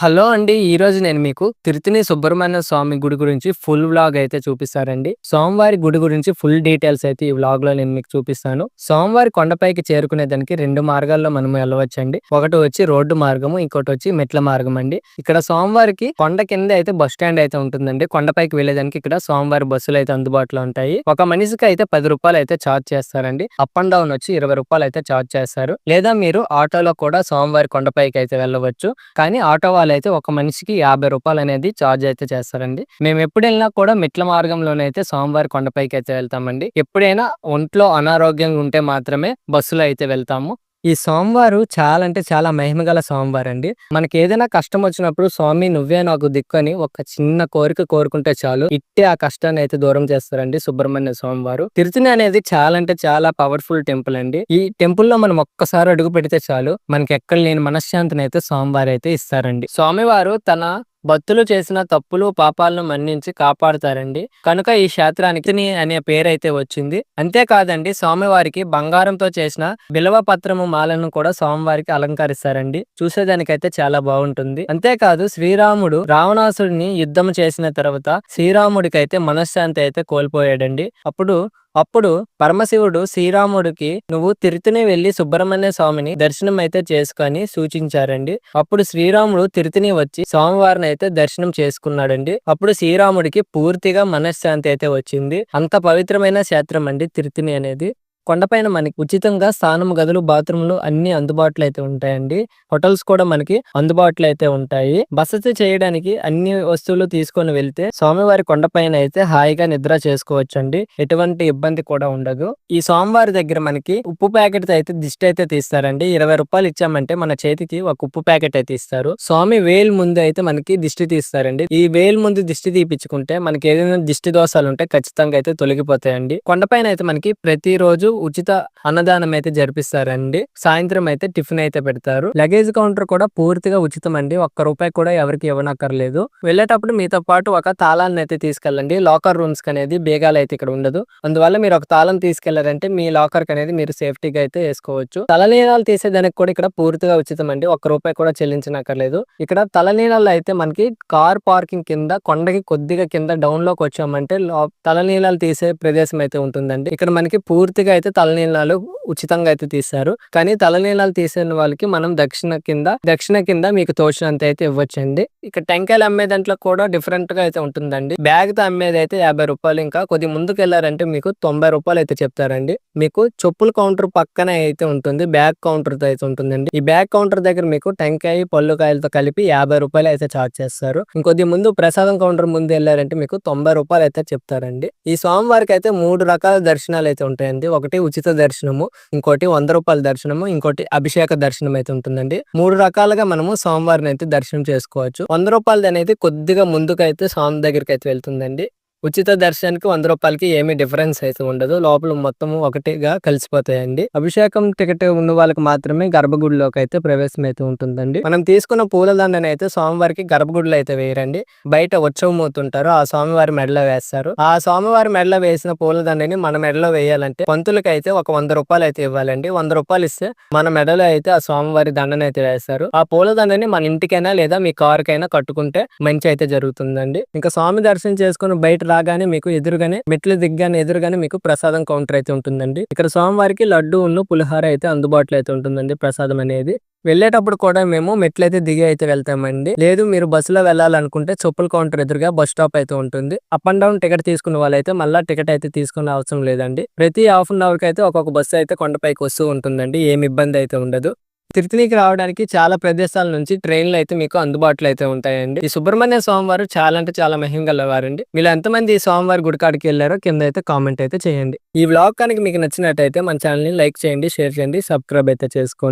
Hello అండి ఈ రోజు నేను మీకు తిరుతిని సుబ్రహ్మణ్య స్వామి గుడి గురించి ఫుల్ వ్లాగ్ అయితే చూపిస్తారండి సోమవారి గుడి గురించి ఫుల్ డీటెయిల్స్ అయితే ఈ వ్లాగ్లో నేను మీకు చూపిస్తాను. సోమవారి కొండపైకి చేరుకునే దానికి రెండు మార్గాల్లో మనం వెళ్ళవచ్చండి. ఒకటి వచ్చి రోడ్డు మార్గము ఇంకోటి వచ్చి మెట్ల మార్గం అండి. ఇక్కడ సోమవారికి కొండ కింద అయితే బస్ స్టాండ్ అయితే ఉంటుందండి. కొండపైకి వెళ్ళేదానికి ఇక్కడ సోమవారి బస్సులు అయితే అందుబాటులో ఉంటాయి. ఒక మనిషికి అయితే పది రూపాయలు అయితే ఛార్జ్ చేస్తారండి. అప్ అండ్ డౌన్ వచ్చి ఇరవై రూపాయలు అయితే ఛార్జ్ చేస్తారు. లేదా మీరు ఆటోలో కూడా సోమవారి కొండపైకి అయితే వెళ్ళవచ్చు. కానీ ఆటో వాళ్ళు అయితే ఒక మనిషికి యాభై రూపాయలు అనేది ఛార్జ్ అయితే చేస్తారండి. మేము ఎప్పుడు వెళ్ళినా కూడా మెట్ల మార్గంలోనైతే సోమవారి కొండపైకి అయితే వెళ్తామండి. ఎప్పుడైనా ఒంట్లో అనారోగ్యంగా ఉంటే మాత్రమే బస్సులో అయితే వెళ్తాము. ఈ సోమవారు చాలా అంటే చాలా మహిమగల సోమవారం అండి మనకి ఏదైనా కష్టం వచ్చినప్పుడు స్వామి నువ్వే నాకు దిక్కు అని ఒక చిన్న కోరిక కోరుకుంటే చాలు. ఇట్టే ఆ కష్టాన్ని అయితే దూరం చేస్తారండి సుబ్రహ్మణ్య స్వామివారు. తిరుచుని అనేది చాలా అంటే చాలా పవర్ఫుల్ టెంపుల్ అండి. ఈ టెంపుల్లో మనం ఒక్కసారి అడుగు పెడితే చాలు మనకి ఎక్కడ లేని మనశ్శాంతిని అయితే స్వామివారు అయితే ఇస్తారండి. స్వామివారు తన భక్తులు చేసిన తప్పులు పాపాలను మన్నించి కాపాడుతారండి. కనుక ఈ క్షేత్రానికి అనే పేరైతే వచ్చింది. అంతేకాదండి స్వామివారికి బంగారంతో చేసిన బిలవ పత్రము మాలను కూడా స్వామివారికి అలంకరిస్తారండి. చూసేదానికైతే చాలా బాగుంటుంది. అంతేకాదు శ్రీరాముడు రావణాసుడిని యుద్ధం చేసిన తర్వాత శ్రీరాముడికైతే మనశ్శాంతి అయితే కోల్పోయాడండి. అప్పుడు అప్పుడు పరమశివుడు శ్రీరాముడికి నువ్వు తిరుతిని వెళ్ళి సుబ్రహ్మణ్య స్వామిని దర్శనం అయితే చేసుకొని సూచించారండి. అప్పుడు శ్రీరాముడు తిరుతిని వచ్చి స్వామివారిని అయితే దర్శనం చేసుకున్నాడండి. అప్పుడు శ్రీరాముడికి పూర్తిగా మనశ్శాంతి అయితే వచ్చింది. అంత పవిత్రమైన క్షేత్రం అండి తిరుతిని అనేది. కొండపైన మనకి ఉచితంగా స్నానం గదులు బాత్రూమ్లు అన్ని అందుబాటులో అయితే ఉంటాయండి. హోటల్స్ కూడా మనకి అందుబాటులో అయితే ఉంటాయి. బసతి చేయడానికి అన్ని వస్తువులు తీసుకొని వెళ్తే స్వామివారి కొండపైన అయితే హాయిగా నిద్ర చేసుకోవచ్చు అండి ఎటువంటి ఇబ్బంది కూడా ఉండదు. ఈ స్వామివారి దగ్గర మనకి ఉప్పు ప్యాకెట్ అయితే దిష్టి అయితే తీస్తారండి. ఇరవై రూపాయలు ఇచ్చామంటే మన చేతికి ఒక ఉప్పు ప్యాకెట్ అయితే ఇస్తారు. స్వామి వేలు ముందు అయితే మనకి దిష్టి తీస్తారండి. ఈ వేలు ముందు దిష్టి తీపించుకుంటే మనకి ఏదైనా దిష్టి దోషాలు ఉంటే ఖచ్చితంగా అయితే తొలగిపోతాయండి. కొండపైన అయితే మనకి ప్రతిరోజు ఉచిత అన్నదానం అయితే జరిపిస్తారండి. సాయంత్రం అయితే టిఫిన్ అయితే పెడతారు. లగేజ్ కౌంటర్ కూడా పూర్తిగా ఉచితం అండి ఒక్క రూపాయి కూడా ఎవరికి ఇవ్వనక్కర్లేదు. వెళ్ళేటప్పుడు మీతో పాటు ఒక తాళాన్ని అయితే తీసుకెళ్ళండి. లాకర్ రూమ్స్ అనేది బేగాలు అయితే ఇక్కడ ఉండదు. అందువల్ల మీరు ఒక తాళం తీసుకెళ్ళారంటే మీ లాకర్ అనేది మీరు సేఫ్టీగా అయితే వేసుకోవచ్చు. తలనీలాలు తీసేదానికి కూడా ఇక్కడ పూర్తిగా ఉచితం అండి ఒక్క రూపాయి కూడా చెల్లించనక్కర్లేదు. ఇక్కడ తలనీలాలు అయితే మనకి కార్ పార్కింగ్ కింద కొండకి కొద్దిగా కింద డౌన్లోకి వచ్చామంటే తలనీలాలు తీసే ప్రదేశం అయితే ఉంటుందండి. ఇక్కడ మనకి పూర్తిగా అయితే తలనీలాలు ఉచితంగా అయితే తీస్తారు. కానీ తలనీలాలు తీసిన వాళ్ళకి మనం దక్షిణ కింద దక్షిణ కింద మీకు తోచినంత అయితే ఇవ్వచ్చండి. ఇక టెంకాయలు అమ్మే దాంట్లో కూడా డిఫరెంట్గా అయితే ఉంటుందండి. బ్యాగ్తో అమ్మేది అయితే యాభై రూపాయలు ఇంకా కొద్ది ముందుకు వెళ్ళారంటే మీకు తొంభై రూపాయలు అయితే చెప్తారండి. మీకు చెప్పుల కౌంటర్ పక్కనే అయితే ఉంటుంది. బ్యాగ్ కౌంటర్తో అయితే ఉంటుందండి. ఈ బ్యాగ్ కౌంటర్ దగ్గర మీకు టెంకాయ పళ్ళు కాయలతో కలిపి యాభై రూపాయలు అయితే చార్జ్ చేస్తారు. ఇంకొద్ది ముందు ప్రసాదం కౌంటర్ ముందు వెళ్ళారంటే మీకు తొంభై రూపాయలు అయితే చెప్తారండి. ఈ స్వామివారికి అయితే మూడు రకాల దర్శనాలు అయితే ఉంటాయండి. ఒకటి ఉచిత దర్శనము ఇంకోటి వంద రూపాయల దర్శనము ఇంకోటి అభిషేక దర్శనం అయితే ఉంటుందండి. మూడు రకాలుగా మనము స్వామివారిని అయితే దర్శనం చేసుకోవచ్చు. వంద రూపాయలది అనేది కొద్దిగా ముందుకు అయితే స్వామి దగ్గరికి అయితే వెళ్తుందండి. ఉచిత దర్శనానికి వంద రూపాయలకి ఏమీ డిఫరెన్స్ అయితే ఉండదు. లోపల మొత్తం ఒకటిగా కలిసిపోతాయండి. అభిషేకం టికెట్ ఉన్న వాళ్ళకి మాత్రమే గర్భగుడిలోకి అయితే ప్రవేశం అయితే ఉంటుందండి. మనం తీసుకున్న పూలదండని అయితే స్వామివారికి గర్భగుడిలో అయితే వేయరండి. బయట ఉత్సవమవుతుంటారు ఆ స్వామివారి మెడలో వేస్తారు. ఆ స్వామివారి మెడలో వేసిన పూలదండని మన మెడలో వేయాలంటే పంతులకి అయితే ఒక వంద రూపాయలు అయితే ఇవ్వాలండి. వంద రూపాయలు ఇస్తే మన మెడలో అయితే ఆ స్వామివారి దండని అయితే వేస్తారు. ఆ పూలదండని మన ఇంటికైనా లేదా మీ కారుకైనా కట్టుకుంటే మంచి అయితే జరుగుతుందండి. ఇంకా స్వామి దర్శనం చేసుకుని బయట రాగానే మీకు ఎదురుగానే మెట్లు దిగ్గానే ఎదురుగానే మీకు ప్రసాదం కౌంటర్ అయితే ఉంటుందండి. ఇక్కడ స్వామివారికి లడ్డు ఉన్న పులిహార అయితే అందుబాటులో అయితే ఉంటుందండి ప్రసాదం అనేది. వెళ్ళేటప్పుడు కూడా మేము మెట్లు అయితే దిగి అయితే వెళ్తామండి. లేదు మీరు బస్సులో వెళ్ళాలనుకుంటే చెప్పుల కౌంటర్ ఎదురుగా బస్ స్టాప్ అయితే ఉంటుంది. అప్ అండ్ డౌన్ టికెట్ తీసుకున్న వాళ్ళైతే మళ్ళీ టికెట్ అయితే తీసుకునే అవసరం లేదండి. ప్రతి హాఫ్ అన్ అవర్ అయితే ఒక్కొక్క బస్సు అయితే కొండపైకి వస్తూ ఉంటుందండి. ఏమి ఇబ్బంది అయితే ఉండదు. తిరుతినికి రావడానికి చాలా ప్రదేశాల నుంచి ట్రైన్లు అయితే మీకు అందుబాటులో అయితే ఉంటాయండి. ఈ సుబ్రహ్మణ్య స్వామివారు చాలా అంటే చాలా మహిమ గలవారండి. మీరు ఎంతమంది ఈ స్వామివారి గుడికాడికి వెళ్ళారో కింద అయితే కామెంట్ అయితే చేయండి. ఈ వ్లాగ్ కనుక మీకు నచ్చినట్టయితే మన ఛానల్ని లైక్ చేయండి షేర్ చేయండి సబ్స్క్రైబ్ అయితే చేసుకోండి.